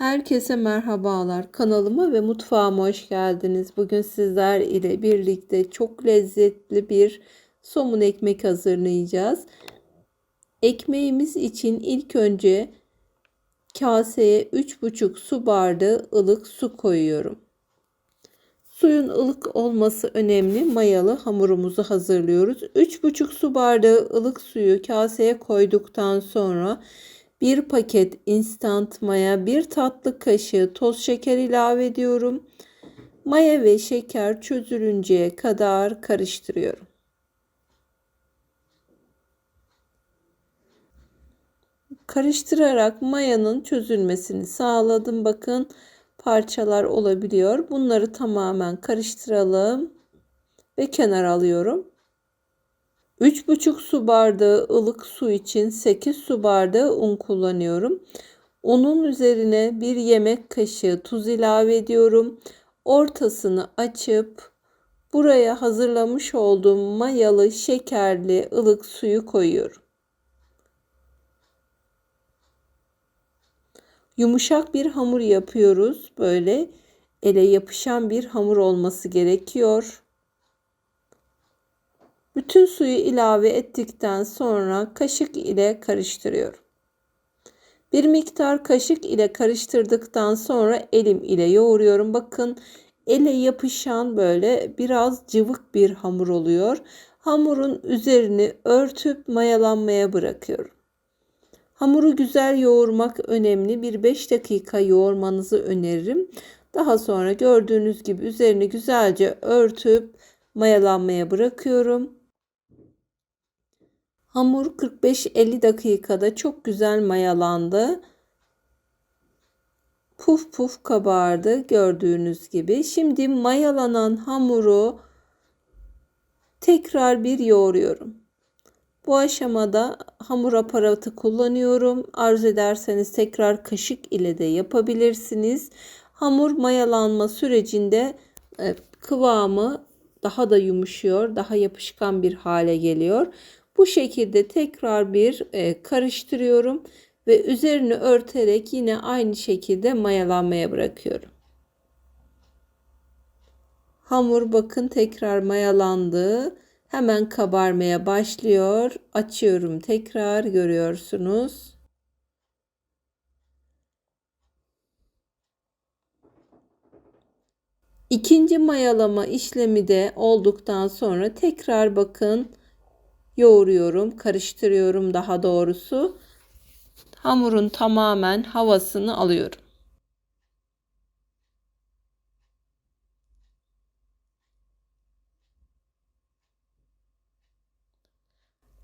Herkese merhabalar. Kanalıma ve mutfağıma hoş geldiniz. Bugün sizler ile birlikte çok lezzetli bir somun ekmek hazırlayacağız. Ekmeğimiz için ilk önce kaseye 3,5 su bardağı ılık su koyuyorum. Suyun ılık olması önemli. Mayalı hamurumuzu hazırlıyoruz. 3,5 su bardağı ılık suyu kaseye koyduktan sonra bir paket instant maya, bir tatlı kaşığı toz şeker ilave ediyorum. Maya ve şeker çözülünceye kadar karıştırıyorum. Karıştırarak mayanın çözülmesini sağladım. Bakın parçalar olabiliyor. Bunları tamamen karıştıralım ve kenar alıyorum. 3,5 su bardağı ılık su için 8 su bardağı un kullanıyorum. Unun üzerine bir yemek kaşığı tuz ilave ediyorum. Ortasını açıp buraya hazırlamış olduğum mayalı şekerli ılık suyu koyuyorum. Yumuşak bir hamur yapıyoruz. Böyle ele yapışan bir hamur olması gerekiyor. Bütün suyu ilave ettikten sonra kaşık ile karıştırıyorum. Bir miktar kaşık ile karıştırdıktan sonra elim ile yoğuruyorum. Bakın ele yapışan böyle biraz cıvık bir hamur oluyor. Hamurun üzerini örtüp mayalanmaya bırakıyorum. Hamuru güzel yoğurmak önemli. Bir 5 dakika yoğurmanızı öneririm. Daha sonra gördüğünüz gibi üzerini güzelce örtüp mayalanmaya bırakıyorum. Hamur 45-50 dakikada çok güzel mayalandı. Puf puf kabardı gördüğünüz gibi. Şimdi mayalanan hamuru tekrar bir yoğuruyorum. Bu aşamada hamur aparatı kullanıyorum. Arzu ederseniz tekrar kaşık ile de yapabilirsiniz. Hamur mayalanma sürecinde e, kıvamı daha da yumuşuyor, daha yapışkan bir hale geliyor. Bu şekilde tekrar bir e, karıştırıyorum ve üzerini örterek yine aynı şekilde mayalanmaya bırakıyorum. Hamur bakın tekrar mayalandı. Hemen kabarmaya başlıyor. Açıyorum tekrar görüyorsunuz. İkinci mayalama işlemi de olduktan sonra tekrar bakın yoğuruyorum, karıştırıyorum daha doğrusu. Hamurun tamamen havasını alıyorum.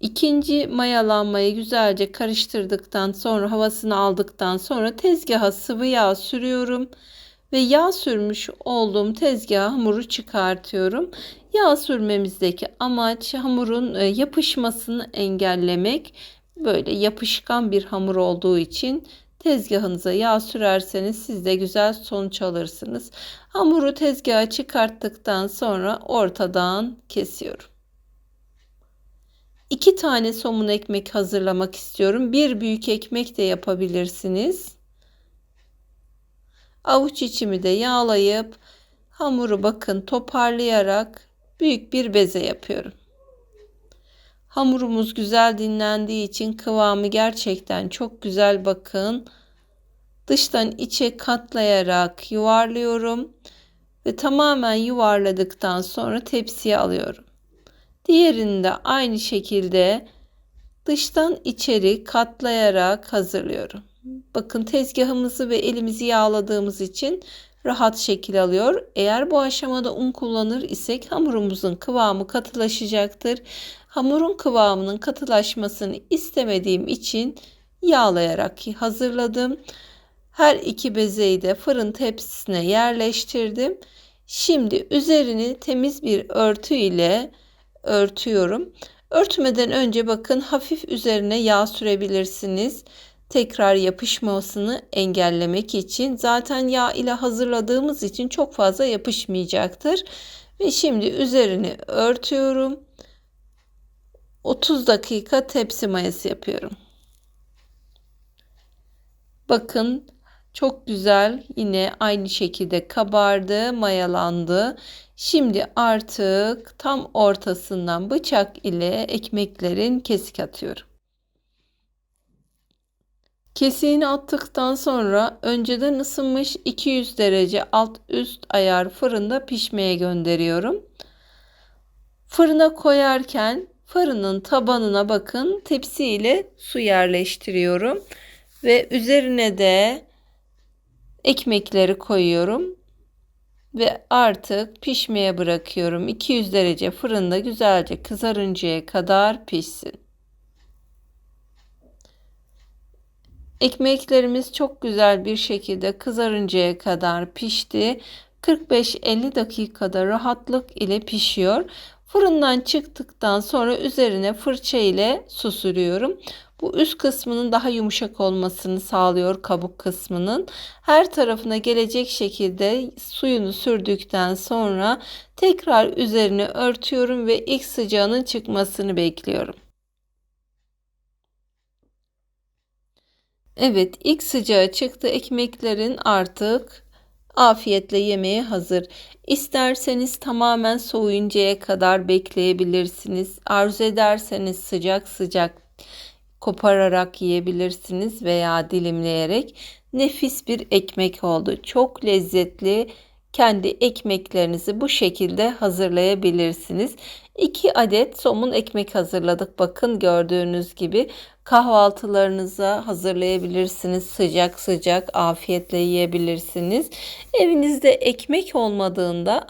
İkinci mayalanmayı güzelce karıştırdıktan sonra havasını aldıktan sonra tezgaha sıvı yağ sürüyorum ve yağ sürmüş olduğum tezgaha hamuru çıkartıyorum. Yağ sürmemizdeki amaç hamurun e, yapışmasını engellemek. Böyle yapışkan bir hamur olduğu için tezgahınıza yağ sürerseniz siz de güzel sonuç alırsınız. Hamuru tezgaha çıkarttıktan sonra ortadan kesiyorum. İki tane somun ekmek hazırlamak istiyorum. Bir büyük ekmek de yapabilirsiniz. Avuç içimi de yağlayıp hamuru bakın toparlayarak büyük bir beze yapıyorum. Hamurumuz güzel dinlendiği için kıvamı gerçekten çok güzel bakın. Dıştan içe katlayarak yuvarlıyorum ve tamamen yuvarladıktan sonra tepsiye alıyorum. Diğerini de aynı şekilde dıştan içeri katlayarak hazırlıyorum. Bakın tezgahımızı ve elimizi yağladığımız için rahat şekil alıyor. Eğer bu aşamada un kullanır isek hamurumuzun kıvamı katılaşacaktır. Hamurun kıvamının katılaşmasını istemediğim için yağlayarak hazırladım. Her iki bezeyi de fırın tepsisine yerleştirdim. Şimdi üzerini temiz bir örtü ile örtüyorum. Örtmeden önce bakın hafif üzerine yağ sürebilirsiniz tekrar yapışmasını engellemek için zaten yağ ile hazırladığımız için çok fazla yapışmayacaktır. Ve şimdi üzerini örtüyorum. 30 dakika tepsi mayası yapıyorum. Bakın Çok güzel yine aynı şekilde kabardı, mayalandı. Şimdi artık tam ortasından bıçak ile ekmeklerin kesik atıyorum. Kesiğini attıktan sonra önceden ısınmış 200 derece alt üst ayar fırında pişmeye gönderiyorum. Fırına koyarken fırının tabanına bakın tepsi ile su yerleştiriyorum ve üzerine de ekmekleri koyuyorum ve artık pişmeye bırakıyorum. 200 derece fırında güzelce kızarıncaya kadar pişsin. Ekmeklerimiz çok güzel bir şekilde kızarıncaya kadar pişti. 45-50 dakikada rahatlık ile pişiyor. Fırından çıktıktan sonra üzerine fırça ile su sürüyorum. Bu üst kısmının daha yumuşak olmasını sağlıyor kabuk kısmının. Her tarafına gelecek şekilde suyunu sürdükten sonra tekrar üzerine örtüyorum ve ilk sıcağının çıkmasını bekliyorum. Evet ilk sıcağı çıktı ekmeklerin artık afiyetle yemeye hazır. İsterseniz tamamen soğuyuncaya kadar bekleyebilirsiniz. Arzu ederseniz sıcak sıcak kopararak yiyebilirsiniz veya dilimleyerek. Nefis bir ekmek oldu. Çok lezzetli. Kendi ekmeklerinizi bu şekilde hazırlayabilirsiniz. 2 adet somun ekmek hazırladık. Bakın gördüğünüz gibi kahvaltılarınıza hazırlayabilirsiniz. Sıcak sıcak afiyetle yiyebilirsiniz. Evinizde ekmek olmadığında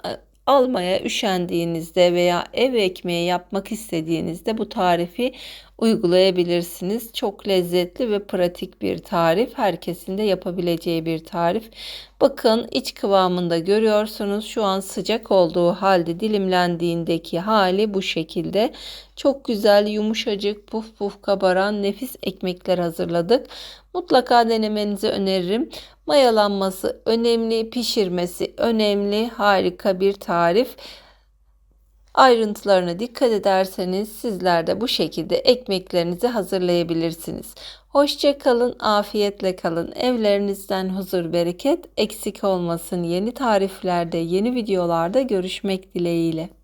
almaya üşendiğinizde veya ev ekmeği yapmak istediğinizde bu tarifi uygulayabilirsiniz. Çok lezzetli ve pratik bir tarif. Herkesin de yapabileceği bir tarif. Bakın iç kıvamında görüyorsunuz. Şu an sıcak olduğu halde dilimlendiğindeki hali bu şekilde. Çok güzel yumuşacık puf puf kabaran nefis ekmekler hazırladık. Mutlaka denemenizi öneririm. Mayalanması önemli, pişirmesi önemli. Harika bir tarif. Ayrıntılarına dikkat ederseniz sizler de bu şekilde ekmeklerinizi hazırlayabilirsiniz. Hoşça kalın, afiyetle kalın. Evlerinizden huzur, bereket eksik olmasın. Yeni tariflerde, yeni videolarda görüşmek dileğiyle.